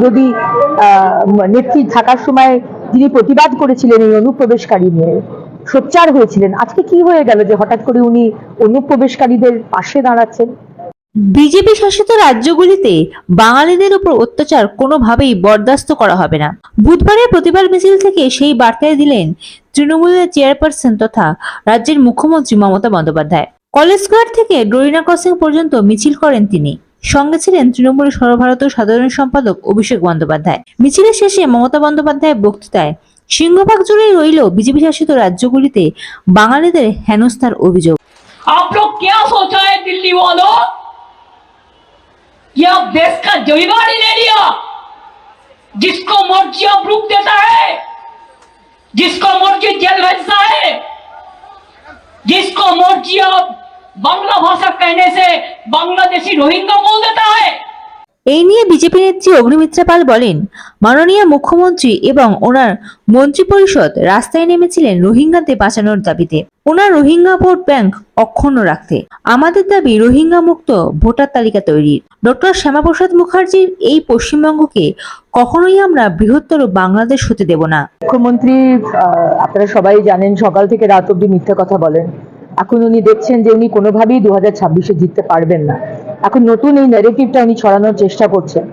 বিরোধী নেত্রী থাকার সময় যিনি প্রতিবাদ করেছিলেন এই অনুপ্রবেশকারী নিয়ে, সোচ্চার হয়েছিলেন, আজকে কি হয়ে গেল যে হঠাৎ করে উনি অনুপ্রবেশকারীদের পাশে দাঁড়াচ্ছেন? বিজেপি শাসিত রাজ্যগুলিতে বাঙালিদের উপর অত্যাচার কোনোভাবেই বরদাস্ত করা হবে না। বুধবারের প্রতিবাদ মিছিল থেকে সেই বার্তায় দিলেন তৃণমূলের চেয়ারপারসন তথা রাজ্যের মুখ্যমন্ত্রী মমতা বন্দ্যোপাধ্যায়। কলেজ স্কোয়ার থেকে ডোরিনা ক্রসিং পর্যন্ত মিছিল করেন তিনি। সঙ্গে ছিলেন তৃণমূলের সর্বভারতীয় সাধারণ সম্পাদক অভিষেক বন্দ্যোপাধ্যায় মিছিলের শেষে মমতা বন্দ্যোপাধ্যায়ের বক্তৃতায় সিংহভাগ জুড়েই রইল বিজেপি শাসিত রাজ্যগুলিতে বাঙালিদের হেনস্থার অভিযোগ आप लोग क्या सोचा है दिल्ली वालों कि आप देश का जमीदार ही ले लिया जिसको मर्जी आप रुक देता है जिसको मर्जी जेल भेजता है जिसको मर्जी आप বাংলা ভাষা কেনে সে বাংলাদেশি রোহিঙ্গা বল দেতা হয়। এই নিয়ে বিজেপি নেত্রী অগ্নিমিত্রা পাল বলেন মাননীয় মুখ্যমন্ত্রী এবং ওনার মন্ত্রী পরিষদ রাস্তায় নেমেছিলেন রোহিঙ্গাদের বাঁচানোর দাবিতে। ওনার রোহিঙ্গা ভোট ব্যাংক অক্ষুণ্ণ রাখতে। আমাদের দাবি রোহিঙ্গা মুক্ত ভোটার তালিকা তৈরির। ডক্টর শ্যামাপ্রসাদ মুখার্জির এই পশ্চিমবঙ্গকে কখনোই আমরা বৃহত্তর বাংলাদেশ হতে দেব না। মুখ্যমন্ত্রী আপনারা সবাই জানেন সকাল থেকে রাত অব্দি মিথ্যা কথা বলেন। এখন উনি দেখছেন যে উনি কোনোভাবেই দু হাজার ছাব্বিশে জিততে পারবেন না। এখন নতুন এই ন্যারেটিভটা উনি ছড়ানোর চেষ্টা করছেন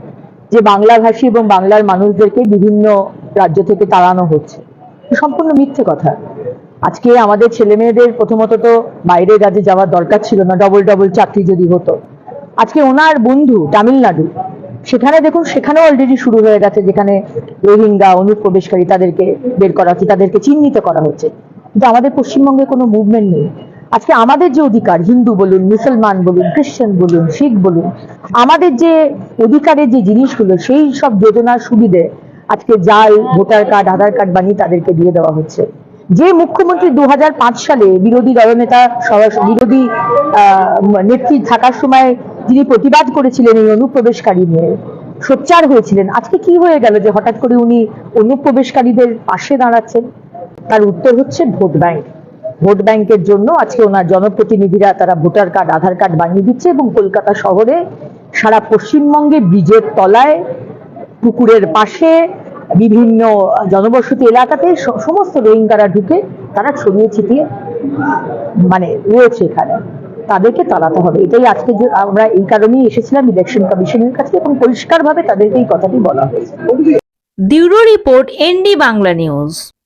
যে বাংলাভাষী এবং বাংলার মানুষদেরকে বিভিন্ন রাজ্য থেকে তাড়ানো হচ্ছে। সম্পূর্ণ মিথ্যে কথা। আজকে আমাদের ছেলে মেয়েদের প্রথমত তো বাইরের রাজ্যে যাওয়ার দরকার ছিল না ডবল ডবল চাকরি যদি হতো। আজকে ওনার বন্ধু তামিলনাড়ু, সেখানে দেখুন, সেখানেও অলরেডি শুরু হয়ে গেছে যেখানে রোহিঙ্গা অনুপ্রবেশকারী তাদেরকে বের করা হচ্ছে, তাদেরকে চিহ্নিত করা হচ্ছে। কিন্তু আমাদের পশ্চিমবঙ্গে কোনো মুভমেন্ট নেই। আজকে আমাদের যে অধিকার, হিন্দু বলুন, মুসলমান বলুন খ্রিস্টান বলুন, শিখ বলুন, আমাদের যে অধিকারের যে জিনিসগুলো, সেই সব যোজনার সুবিধে আজকে জাল, ভোটার কার্ড, আধার কার্ড বানিয়ে তাদেরকে দিয়ে দেওয়া হচ্ছে। যে মুখ্যমন্ত্রী দু হাজার পাঁচ সালে বিরোধী দলনেতা বিরোধী নেত্রী থাকার সময় যিনি প্রতিবাদ করেছিলেন এই অনুপ্রবেশকারী নিয়ে, সোচ্চার হয়েছিলেন। আজকে কি হয়ে গেল যে হঠাৎ করে উনি অনুপ্রবেশকারীদের পাশে দাঁড়াচ্ছেন? তার উত্তর হচ্ছে ভোট ব্যাংক। ভোট ব্যাংকের জন্য আজকে ওনার জনপ্রতিনিধিরা তারা ভোটার কার্ড, আধার কার্ড বানিয়ে দিচ্ছে এবং কলকাতা শহরে সারা পশ্চিমবঙ্গে ব্রিজের তলায়, পুকুরের পাশে, বিভিন্ন জনবসতি এলাকাতে সমস্ত রোহিঙ্গারা ঢুকে তারা ছড়িয়ে ছিটিয়ে মানে রয়েছে এখানে। তাদেরকে তাড়াতে হবে। এটাই আজকে যে আমরা এই কারণেই এসেছিলাম ইলেকশন কমিশনের কাছে এবং পরিষ্কারভাবে তাদেরকে এই কথাটি বলা হয়েছে। Bureau report ND Bangla news.